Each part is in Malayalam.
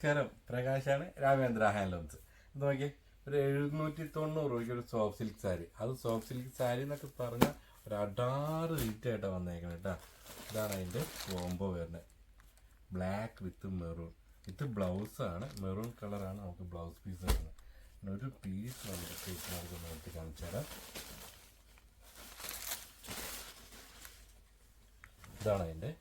നമസ്കാരം. പ്രകാശാണ് രാമേന്ദ്ര ഹാൻഡ്ലൂംസ്. ഇത് നോക്കിയേ ഒരു എഴുന്നൂറ്റി തൊണ്ണൂറ് രൂപയ്ക്ക് ഒരു സോഫ്റ്റ് സിൽക്ക് സാരി അത് സോഫ്റ്റ് സിൽക്ക് സാരി എന്നൊക്കെ പറഞ്ഞാൽ ഒരു അടാറ് റേറ്റ് ആയിട്ടാണ് വന്നേക്കുന്നത് കേട്ടോ ഇതാണ് അതിന്റെ കോംബോ വരുന്നത്. ബ്ലാക്ക് വിത്ത് മെറൂൺ വിത്ത് ബ്ലൗസാണ് മെറൂൺ കളറാണ് നമുക്ക് ബ്ലൗസ് പീസ് വരുന്നത്. പിന്നെ ഒരു പീസ് നമുക്ക് കേസിനകത്ത് നോക്കി കാണിച്ചു തരാം. ഇതാണ് അതിന്റെ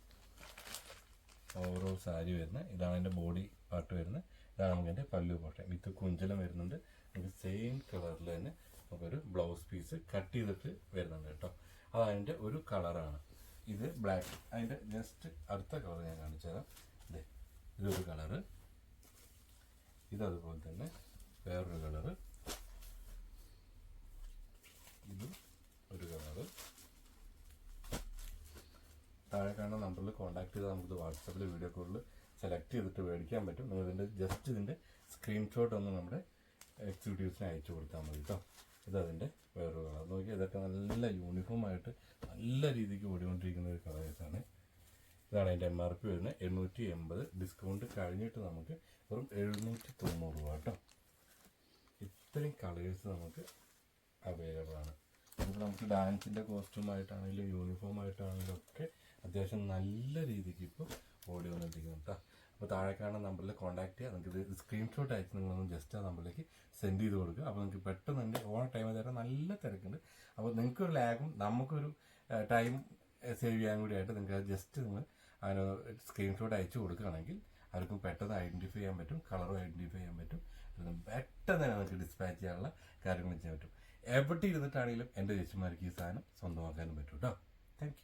ഓരോ സാരി വരുന്നത്. ഇതാണ് അതിന്റെ ബോഡി പാർട്ട് വരുന്നത്. ഇതാണ് നമുക്ക് അതിന്റെ പല്ലു പോട്ടെ. വിത്ത് കുഞ്ചലം വരുന്നുണ്ട്. നമുക്ക് സെയിം കളറിൽ തന്നെ നമുക്കൊരു ബ്ലൗസ് പീസ് കട്ട് ചെയ്തിട്ട് വരുന്നുണ്ട് കേട്ടോ. അത് അതിന്റെ ഒരു കളറാണ് ഇത് ബ്ലാക്ക് അതിന്റെ ജസ്റ്റ് അടുത്ത കളർ ഞാൻ കാണിച്ചു തരാം. ഇതേ ഇതൊരു കളറ് ഇതതുപോലെ തന്നെ വേറൊരു കളറ് ഇതും ഒരു കളറ് താഴെ കാണുന്ന നമ്പറിൽ കോൺടാക്ട് ചെയ്താൽ നമുക്ക് വാട്സപ്പിൽ വീഡിയോ കോളിൽ സെലക്ട് ചെയ്തിട്ട് മേടിക്കാൻ പറ്റും. നിങ്ങൾ ഇതിന്റെ ജസ്റ്റ് ഇതിന്റെ സ്ക്രീൻഷോട്ട് ഒന്ന് നമ്മുടെ എക്സിക്യൂട്ടീവ്സിന് അയച്ചു കൊടുത്താൽ മതി കേട്ടോ ഇതതിന്റെ വേറൊരു കളർ. നോക്കി ഇതൊക്കെ നല്ല യൂണിഫോം ആയിട്ട് നല്ല രീതിക്ക് ഓടിക്കൊണ്ടിരിക്കുന്ന ഒരു കളേഴ്സാണ് ഇതാണ്. അതിന്റെ എം ആർ പി വരുന്നത്. എണ്ണൂറ്റി എൺപത് ഡിസ്കൗണ്ട് കഴിഞ്ഞിട്ട് നമുക്ക് വെറും എഴുന്നൂറ്റി തൊണ്ണൂറ് രൂപ കേട്ടോ ഇത്രയും കളേഴ്സ് നമുക്ക് അവൈലബിൾ ആണ്. നമുക്ക് ഡാൻസിന്റെ കോസ്റ്റ്യൂമായിട്ടാണെങ്കിലും യൂണിഫോം ആയിട്ടാണെങ്കിലും ഒക്കെ അത്യാവശ്യം നല്ല രീതിക്ക് ഇപ്പോൾ ഓടി വന്നിരിക്കുന്നു കേട്ടോ അപ്പോൾ താഴെ കാണുന്ന നമ്പറിൽ കോൺടാക്ട് ചെയ്യുക നിങ്ങൾക്ക് ഇത് സ്ക്രീൻഷോട്ട് അയച്ച് നിങ്ങളൊന്ന് ജസ്റ്റ് ആ നമ്പറിലേക്ക് സെൻഡ് ചെയ്ത് കൊടുക്കുക. അപ്പോൾ നിങ്ങൾക്ക് പെട്ടെന്ന് തന്നെ ഓണ ടൈം തരാൻ നല്ല തിരക്കുണ്ട്. അപ്പോൾ നിങ്ങൾക്കൊരു ലാഗും നമുക്കൊരു ടൈം സേവ് ചെയ്യാൻ കൂടി ആയിട്ട് നിങ്ങൾക്ക് ജസ്റ്റ് നിങ്ങൾ അതിന് സ്ക്രീൻഷോട്ട് അയച്ചു കൊടുക്കുകയാണെങ്കിൽ അവർക്കും പെട്ടെന്ന് ഐഡന്റിഫൈ ചെയ്യാൻ പറ്റും. കളറും ഐഡന്റിഫൈ ചെയ്യാൻ പറ്റും. പെട്ടെന്ന് തന്നെ നമുക്ക് ഡിസ്പാച്ച് ചെയ്യാനുള്ള കാര്യങ്ങൾ ചെയ്യാൻ പറ്റും. എവിടെ ഇരുന്നിട്ടാണെങ്കിലും എന്റെ ചേച്ചിമാർക്ക് ഈ സാധനം സ്വന്തമാക്കാനും പറ്റും കേട്ടോ താങ്ക്